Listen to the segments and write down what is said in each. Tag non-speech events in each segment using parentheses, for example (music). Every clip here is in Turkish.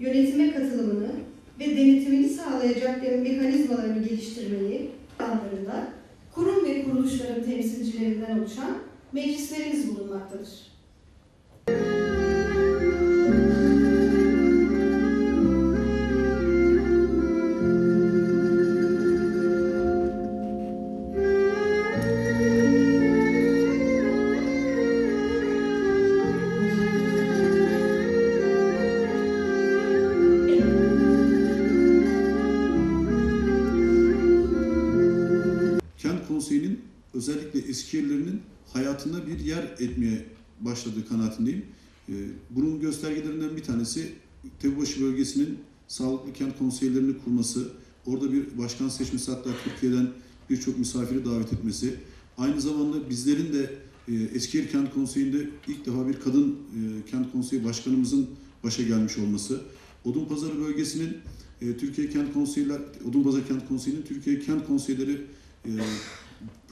yönetime katılımını ve denetimini sağlayacak mekanizmalarını geliştirmeyi planlarında kurum ve kuruluşların temsilcilerinden oluşan meclislerimiz bulunmaktadır. Müzik özellikle Eskişehirlilerinin hayatında bir yer etmeye başladığı kanaatindeyim. Ee, Bunun göstergelerinden bir tanesi Tepebaşı bölgesinin sağlıklı kent konseylerini kurması, orada bir başkan seçmesi hatta Türkiye'den birçok misafiri davet etmesi. Aynı zamanda bizlerin de e, Eskişehir Kent Konseyi'nde ilk defa bir kadın e, kent konseyi başkanımızın başa gelmiş olması. Odunpazarı bölgesinin e, Türkiye Kent Konseyler, Odunpazarı Kent Konseyi'nin Türkiye Kent Konseyleri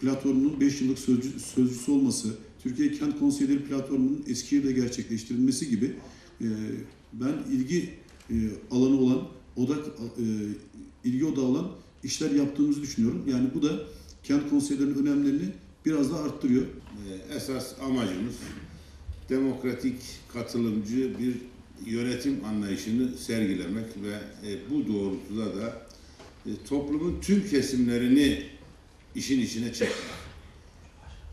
platformunun 5 yıllık sözcü, sözcüsü olması, Türkiye Kent Konseyleri platformunun Eskişehir'de gerçekleştirilmesi gibi e, ben ilgi e, alanı olan, odak e, ilgi odağı olan işler yaptığımızı düşünüyorum. Yani bu da kent konseylerinin önemlerini biraz da arttırıyor. Ee, esas amacımız demokratik, katılımcı bir yönetim anlayışını sergilemek ve e, bu doğrultuda da e, toplumun tüm kesimlerini işin içine çekmek.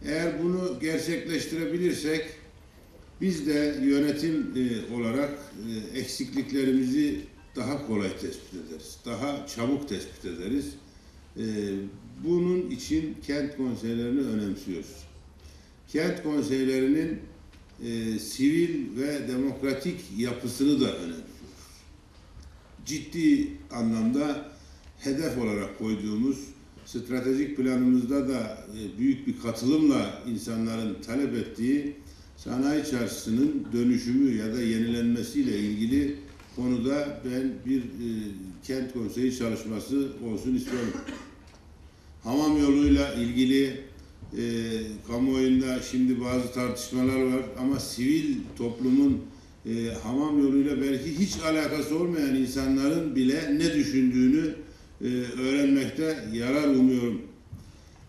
Eğer bunu gerçekleştirebilirsek biz de yönetim e, olarak e, eksikliklerimizi daha kolay tespit ederiz, daha çabuk tespit ederiz. E, bunun için kent konseylerini önemsiyoruz kent konseylerinin e, sivil ve demokratik yapısını da önemsiyoruz. Ciddi anlamda hedef olarak koyduğumuz stratejik planımızda da e, büyük bir katılımla insanların talep ettiği sanayi çarşısının dönüşümü ya da yenilenmesiyle ilgili konuda ben bir e, kent konseyi çalışması olsun istiyorum. Hamam yoluyla ilgili e, kamuoyunda şimdi bazı tartışmalar var ama sivil toplumun e, hamam yoluyla belki hiç alakası olmayan insanların bile ne düşündüğünü e, öğrenmekte yarar umuyorum.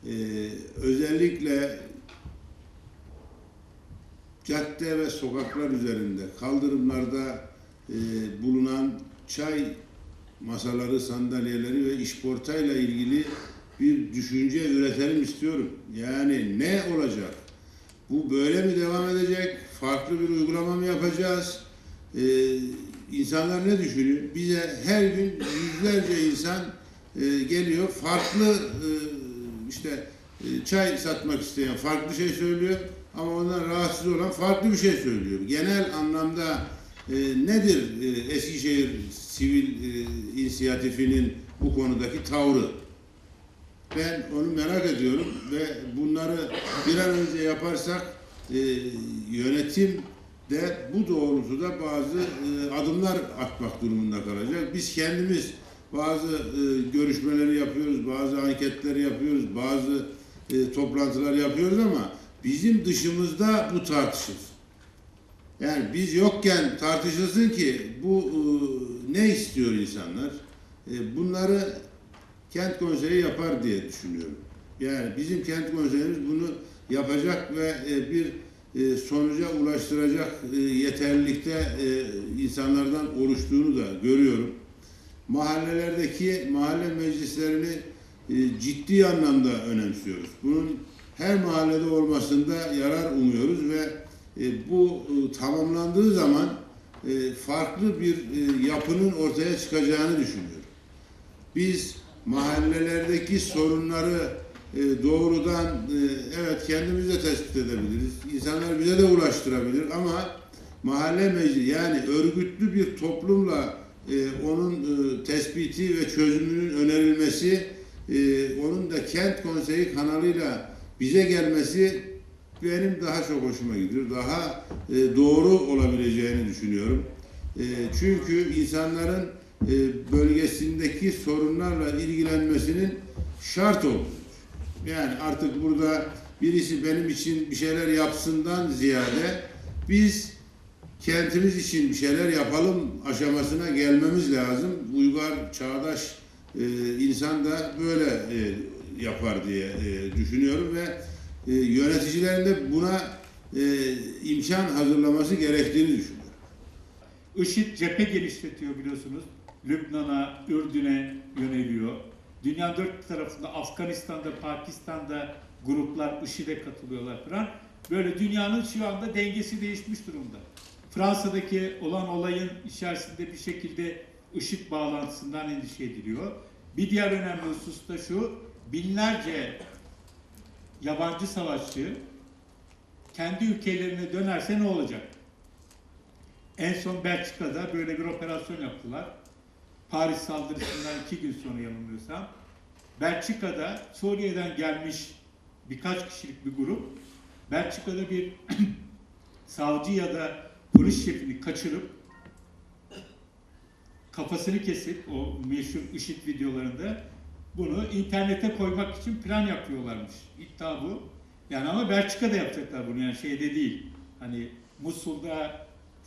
E, özellikle cadde ve sokaklar üzerinde, kaldırımlarda e, bulunan çay masaları, sandalyeleri ve işportayla ilgili bir düşünce üretelim istiyorum. Yani ne olacak? Bu böyle mi devam edecek? Farklı bir uygulama mı yapacağız? Ee, insanlar ne düşünüyor? Bize her gün yüzlerce insan geliyor. Farklı e, işte e, çay satmak isteyen farklı şey söylüyor. Ama ondan rahatsız olan farklı bir şey söylüyor. Genel anlamda e, nedir e, Eskişehir Sivil e, İnisiyatifinin bu konudaki tavrı? Ben onu merak ediyorum ve bunları bir an önce yaparsak e, yönetim de bu doğrultuda bazı e, adımlar atmak durumunda kalacak. Biz kendimiz bazı e, görüşmeleri yapıyoruz, bazı anketleri yapıyoruz, bazı e, toplantılar yapıyoruz ama bizim dışımızda bu tartışılsın. Yani biz yokken tartışılsın ki bu e, ne istiyor insanlar? E, bunları kent konseyi yapar diye düşünüyorum. Yani bizim kent konseyimiz bunu yapacak ve e, bir e, sonuca ulaştıracak e, yeterlilikte e, insanlardan oluştuğunu da görüyorum. Mahallelerdeki mahalle meclislerini e, ciddi anlamda önemsiyoruz. Bunun her mahallede olmasında yarar umuyoruz ve e, bu e, tamamlandığı zaman farklı bir yapının ortaya çıkacağını düşünüyorum. Biz mahallelerdeki sorunları doğrudan evet kendimiz de tespit edebiliriz. İnsanlar bize de ulaştırabilir ama mahalle meclisi yani örgütlü bir toplumla e, onun e, tespiti ve çözümünün önerilmesi e, onun da kent konseyi kanalıyla bize gelmesi benim daha çok hoşuma gidiyor. Daha e, doğru olabileceğini düşünüyorum. E, çünkü insanların bölgesindeki sorunlarla ilgilenmesinin şart olduğu. Yani artık burada birisi benim için bir şeyler yapsından ziyade biz kentimiz için bir şeyler yapalım aşamasına gelmemiz lazım. Uygar, çağdaş e, insan da böyle e, yapar diye e, düşünüyorum ve e, yöneticilerin de buna e, imkan hazırlaması gerektiğini düşünüyorum. IŞİD cephe genişletiyor biliyorsunuz. Lübnan'a, Ürdün'e yöneliyor. Dünyanın dört tarafında Afganistan'da, Pakistan'da gruplar IŞİD'e katılıyorlar falan. Böyle dünyanın şu anda dengesi değişmiş durumda. Fransa'daki olan olayın içerisinde bir şekilde IŞİD bağlantısından endişe ediliyor. Bir diğer önemli husus da şu, binlerce yabancı savaşçı kendi ülkelerine dönerse ne olacak? En son Belçika'da böyle bir operasyon yaptılar. Paris saldırısından iki gün sonra yanılmıyorsam. Belçika'da Suriye'den gelmiş birkaç kişilik bir grup Belçika'da bir (clears throat) savcı ya da polis şefini kaçırıp kafasını kesip o meşhur IŞİD videolarında bunu internete koymak için plan yapıyorlarmış. İddia bu. Yani ama Belçika'da yapacaklar bunu yani şeyde değil. Hani Musul'da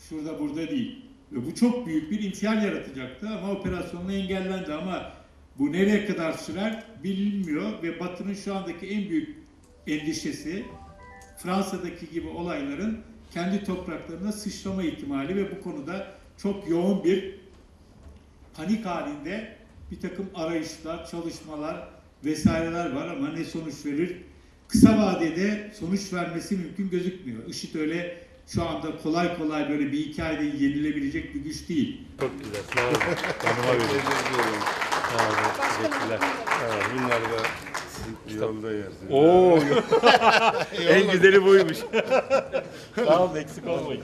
şurada burada değil. Ve bu çok büyük bir infial yaratacaktı ama operasyonla engellendi ama bu nereye kadar sürer bilinmiyor ve Batı'nın şu andaki en büyük endişesi Fransa'daki gibi olayların kendi topraklarına sıçrama ihtimali ve bu konuda çok yoğun bir panik halinde bir takım arayışlar, çalışmalar vesaireler var ama ne sonuç verir? Kısa vadede sonuç vermesi mümkün gözükmüyor. IŞİD öyle şu anda kolay kolay böyle bir iki ayda yenilebilecek bir güç değil. Çok güzel. Sağ olun. Tanıma verin. Sağ olun. Teşekkürler. Ha, bunlar da sizin yolda yersiniz. Oo. (laughs) en güzeli buymuş. Sağ olun. Eksik olmayın.